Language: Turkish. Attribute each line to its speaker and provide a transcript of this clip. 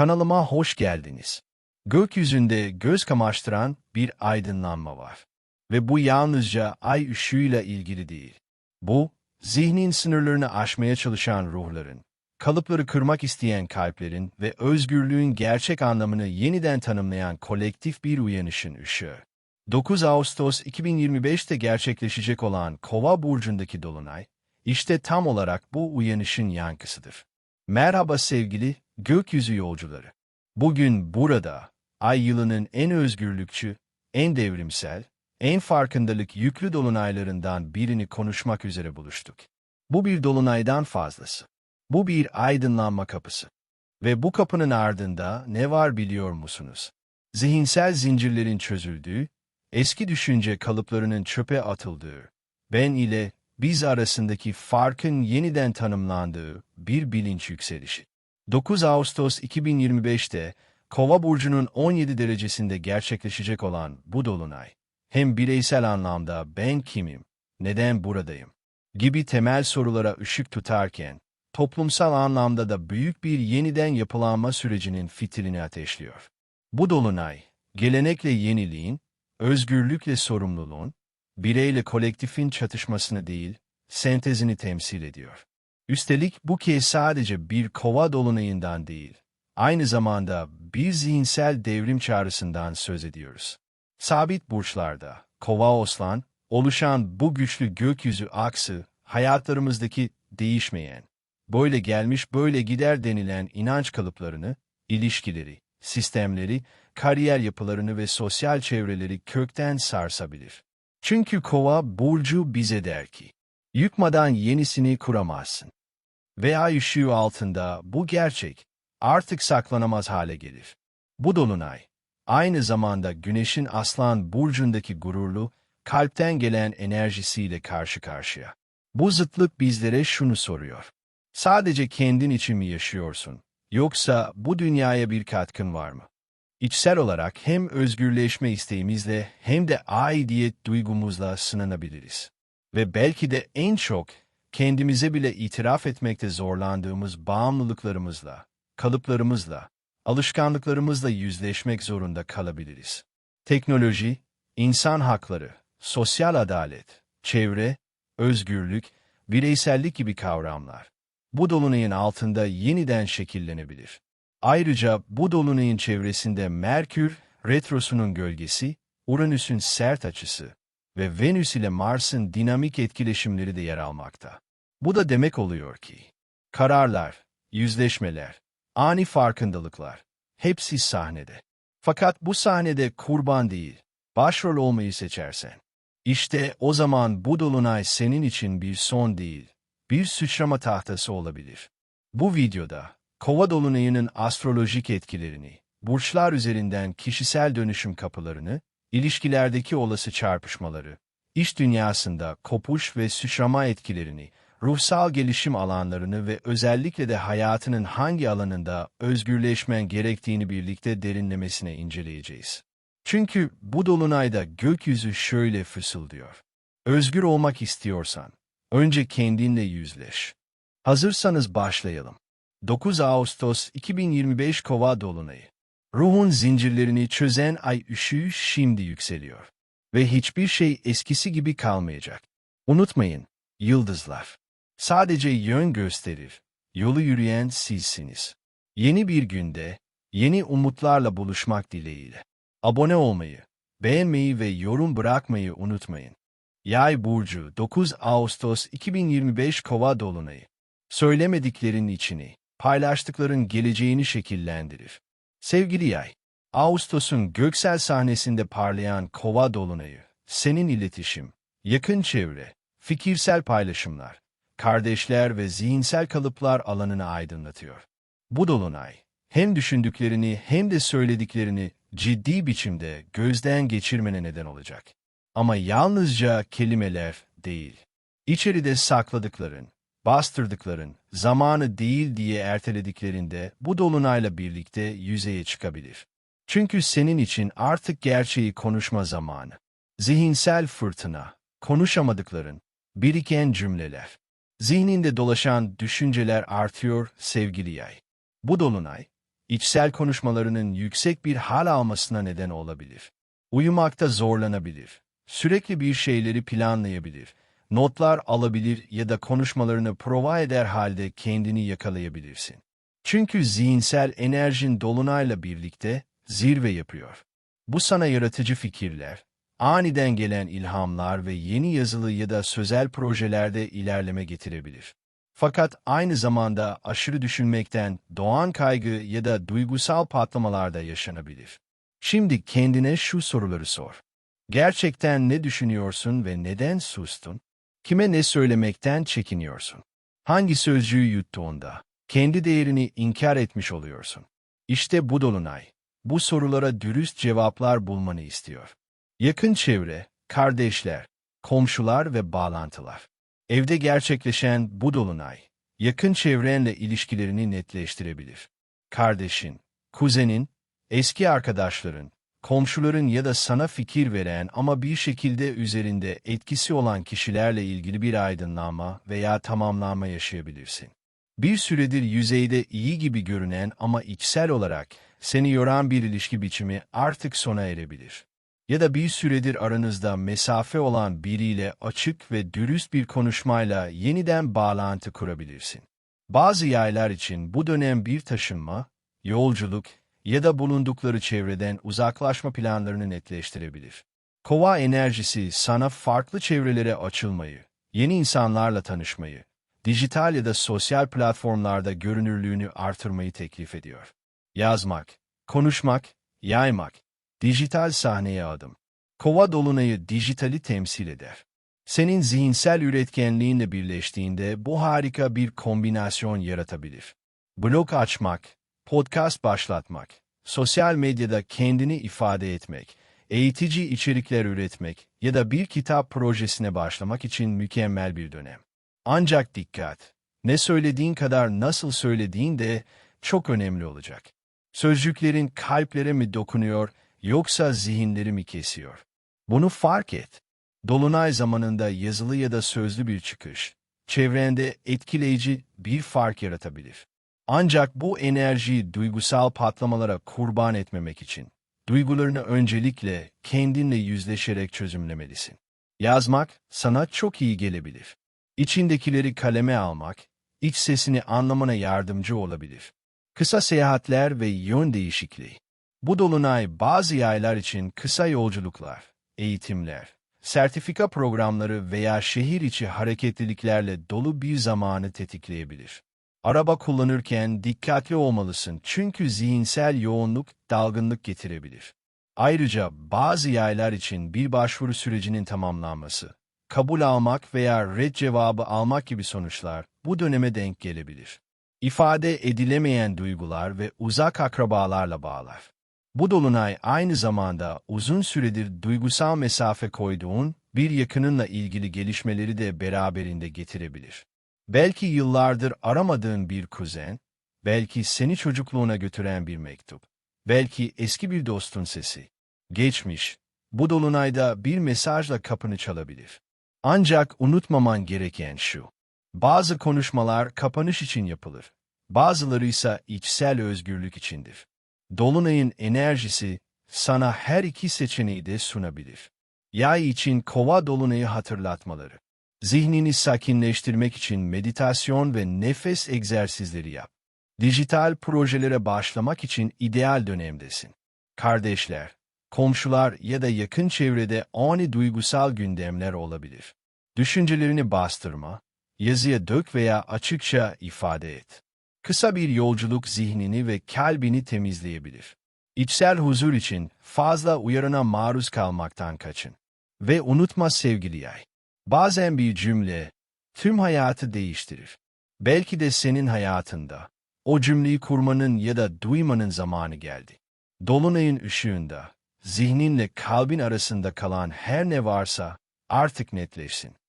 Speaker 1: Kanalıma hoş geldiniz. Gökyüzünde göz kamaştıran bir aydınlanma var. Ve bu yalnızca ay ışığıyla ilgili değil. Bu, zihnin sınırlarını aşmaya çalışan ruhların, kalıpları kırmak isteyen kalplerin ve özgürlüğün gerçek anlamını yeniden tanımlayan kolektif bir uyanışın ışığı. 9 Ağustos 2025'te gerçekleşecek olan Kova burcundaki dolunay, işte tam olarak bu uyanışın yankısıdır. Merhaba sevgili gökyüzü yolcuları. Bugün burada, ay yılının en özgürlükçü, en devrimsel, en farkındalık yüklü dolunaylarından birini konuşmak üzere buluştuk. Bu bir dolunaydan fazlası. Bu bir aydınlanma kapısı. Ve bu kapının ardında ne var biliyor musunuz? Zihinsel zincirlerin çözüldüğü, eski düşünce kalıplarının çöpe atıldığı, ben ile biz arasındaki farkın yeniden tanımlandığı bir bilinç yükselişi. 9 Ağustos 2025'te Kova burcunun 17 derecesinde gerçekleşecek olan bu dolunay, hem bireysel anlamda ben kimim, neden buradayım gibi temel sorulara ışık tutarken, toplumsal anlamda da büyük bir yeniden yapılanma sürecinin fitilini ateşliyor. Bu dolunay, gelenekle yeniliğin, özgürlükle sorumluluğun, bireyle kolektifin çatışmasını değil, sentezini temsil ediyor. Üstelik bu kez sadece bir kova dolunayından değil, aynı zamanda bir zihinsel devrim çağrısından söz ediyoruz. Sabit burçlarda, kova oslan, oluşan bu güçlü gökyüzü aksı, hayatlarımızdaki değişmeyen, böyle gelmiş böyle gider denilen inanç kalıplarını, ilişkileri, sistemleri, kariyer yapılarını ve sosyal çevreleri kökten sarsabilir. Çünkü kova burcu bize der ki, yıkmadan yenisini kuramazsın. Veya ışığı altında bu gerçek artık saklanamaz hale gelir. Bu dolunay, aynı zamanda güneşin aslan burcundaki gururlu, kalpten gelen enerjisiyle karşı karşıya. Bu zıtlık bizlere şunu soruyor. Sadece kendin için mi yaşıyorsun? Yoksa bu dünyaya bir katkın var mı? İçsel olarak hem özgürleşme isteğimizle hem de aidiyet duygumuzla sınanabiliriz. Ve belki de en çok kendimize bile itiraf etmekte zorlandığımız bağımlılıklarımızla, kalıplarımızla, alışkanlıklarımızla yüzleşmek zorunda kalabiliriz. Teknoloji, insan hakları, sosyal adalet, çevre, özgürlük, bireysellik gibi kavramlar bu dolunayın altında yeniden şekillenebilir. Ayrıca bu dolunayın çevresinde Merkür, Retrosu'nun gölgesi, Uranüs'ün sert açısı ve Venüs ile Mars'ın dinamik etkileşimleri de yer almakta. Bu da demek oluyor ki, kararlar, yüzleşmeler, ani farkındalıklar, hepsi sahnede. Fakat bu sahnede kurban değil, başrol olmayı seçersen, işte o zaman bu dolunay senin için bir son değil, bir sıçrama tahtası olabilir. Bu videoda, Kova dolunayının astrolojik etkilerini, burçlar üzerinden kişisel dönüşüm kapılarını, ilişkilerdeki olası çarpışmaları, iş dünyasında kopuş ve sıçrama etkilerini, ruhsal gelişim alanlarını ve özellikle de hayatının hangi alanında özgürleşmen gerektiğini birlikte derinlemesine inceleyeceğiz. Çünkü bu dolunayda gökyüzü şöyle fısıldıyor. Özgür olmak istiyorsan, önce kendinle yüzleş. Hazırsanız başlayalım. 9 Ağustos 2025 Kova Dolunayı Ruhun zincirlerini çözen ay ışığı şimdi yükseliyor. Ve hiçbir şey eskisi gibi kalmayacak. Unutmayın, yıldızlar. Sadece yön gösterir. Yolu yürüyen sizsiniz. Yeni bir günde, yeni umutlarla buluşmak dileğiyle. Abone olmayı, beğenmeyi ve yorum bırakmayı unutmayın. Yay Burcu 9 Ağustos 2025 Kova Dolunayı Söylemediklerin içini, paylaştıkların geleceğini şekillendirir. Sevgili Yay, Ağustos'un göksel sahnesinde parlayan Kova Dolunayı, senin iletişim, yakın çevre, fikirsel paylaşımlar, kardeşler ve zihinsel kalıplar alanını aydınlatıyor. Bu dolunay, hem düşündüklerini hem de söylediklerini ciddi biçimde gözden geçirmene neden olacak. Ama yalnızca kelimeler değil. İçeride sakladıkların, bastırdıkların, zamanı değil diye ertelediklerinde bu dolunayla birlikte yüzeye çıkabilir. Çünkü senin için artık gerçeği konuşma zamanı. Zihinsel fırtına, konuşamadıkların, biriken cümleler, zihninde dolaşan düşünceler artıyor sevgili yay. Bu dolunay, içsel konuşmalarının yüksek bir hal almasına neden olabilir. Uyumakta zorlanabilir. Sürekli bir şeyleri planlayabilir. Notlar alabilir ya da konuşmalarını prova eder halde kendini yakalayabilirsin. Çünkü zihinsel enerjin dolunayla birlikte zirve yapıyor. Bu sana yaratıcı fikirler, aniden gelen ilhamlar ve yeni yazılı ya da sözel projelerde ilerleme getirebilir. Fakat aynı zamanda aşırı düşünmekten doğan kaygı ya da duygusal patlamalarda yaşanabilir. Şimdi kendine şu soruları sor. Gerçekten ne düşünüyorsun ve neden sustun? Kime ne söylemekten çekiniyorsun? Hangi sözcüğü yuttuğunda kendi değerini inkar etmiş oluyorsun? İşte bu dolunay, bu sorulara dürüst cevaplar bulmanı istiyor. Yakın çevre, kardeşler, komşular ve bağlantılar. Evde gerçekleşen bu dolunay, yakın çevrenle ilişkilerini netleştirebilir. Kardeşin, kuzenin, eski arkadaşların, komşuların ya da sana fikir veren ama bir şekilde üzerinde etkisi olan kişilerle ilgili bir aydınlanma veya tamamlanma yaşayabilirsin. Bir süredir yüzeyde iyi gibi görünen ama içsel olarak seni yoran bir ilişki biçimi artık sona erebilir. Ya da bir süredir aranızda mesafe olan biriyle açık ve dürüst bir konuşmayla yeniden bağlantı kurabilirsin. Bazı yaylar için bu dönem bir taşınma, yolculuk ya da bulundukları çevreden uzaklaşma planlarını netleştirebilir. Kova enerjisi sana farklı çevrelere açılmayı, yeni insanlarla tanışmayı, dijital ya da sosyal platformlarda görünürlüğünü artırmayı teklif ediyor. Yazmak, konuşmak, yaymak, dijital sahneye adım. Kova dolunayı dijitali temsil eder. Senin zihinsel üretkenliğinle birleştiğinde bu harika bir kombinasyon yaratabilir. Blog açmak, podcast başlatmak, sosyal medyada kendini ifade etmek, eğitici içerikler üretmek ya da bir kitap projesine başlamak için mükemmel bir dönem. Ancak dikkat, ne söylediğin kadar nasıl söylediğin de çok önemli olacak. Sözcüklerin kalplere mi dokunuyor yoksa zihinleri mi kesiyor? Bunu fark et. Dolunay zamanında yazılı ya da sözlü bir çıkış, çevrende etkileyici bir fark yaratabilir. Ancak bu enerjiyi duygusal patlamalara kurban etmemek için, duygularını öncelikle kendinle yüzleşerek çözümlemelisin. Yazmak sana çok iyi gelebilir. İçindekileri kaleme almak, iç sesini anlamana yardımcı olabilir. Kısa seyahatler ve yön değişikliği. Bu dolunay bazı yaylar için kısa yolculuklar, eğitimler, sertifika programları veya şehir içi hareketliliklerle dolu bir zamanı tetikleyebilir. Araba kullanırken dikkatli olmalısın çünkü zihinsel yoğunluk dalgınlık getirebilir. Ayrıca bazı yaylar için bir başvuru sürecinin tamamlanması, kabul almak veya red cevabı almak gibi sonuçlar bu döneme denk gelebilir. İfade edilemeyen duygular ve uzak akrabalarla bağlar. Bu dolunay aynı zamanda uzun süredir duygusal mesafe koyduğun bir yakınınla ilgili gelişmeleri de beraberinde getirebilir. Belki yıllardır aramadığın bir kuzen, belki seni çocukluğuna götüren bir mektup, belki eski bir dostun sesi. Geçmiş, bu dolunayda bir mesajla kapını çalabilir. Ancak unutmaman gereken şu. Bazı konuşmalar kapanış için yapılır. Bazıları ise içsel özgürlük içindir. Dolunayın enerjisi sana her iki seçeneği de sunabilir. Yay için kova dolunayı hatırlatmaları. Zihnini sakinleştirmek için meditasyon ve nefes egzersizleri yap. Dijital projelere başlamak için ideal dönemdesin. Kardeşler, komşular ya da yakın çevrede ani duygusal gündemler olabilir. Düşüncelerini bastırma, yazıya dök veya açıkça ifade et. Kısa bir yolculuk zihnini ve kalbini temizleyebilir. İçsel huzur için fazla uyarına maruz kalmaktan kaçın. Ve unutma sevgili yay. Bazen bir cümle tüm hayatı değiştirir. Belki de senin hayatında o cümleyi kurmanın ya da duymanın zamanı geldi. Dolunayın ışığında, zihninle kalbin arasında kalan her ne varsa artık netleşsin.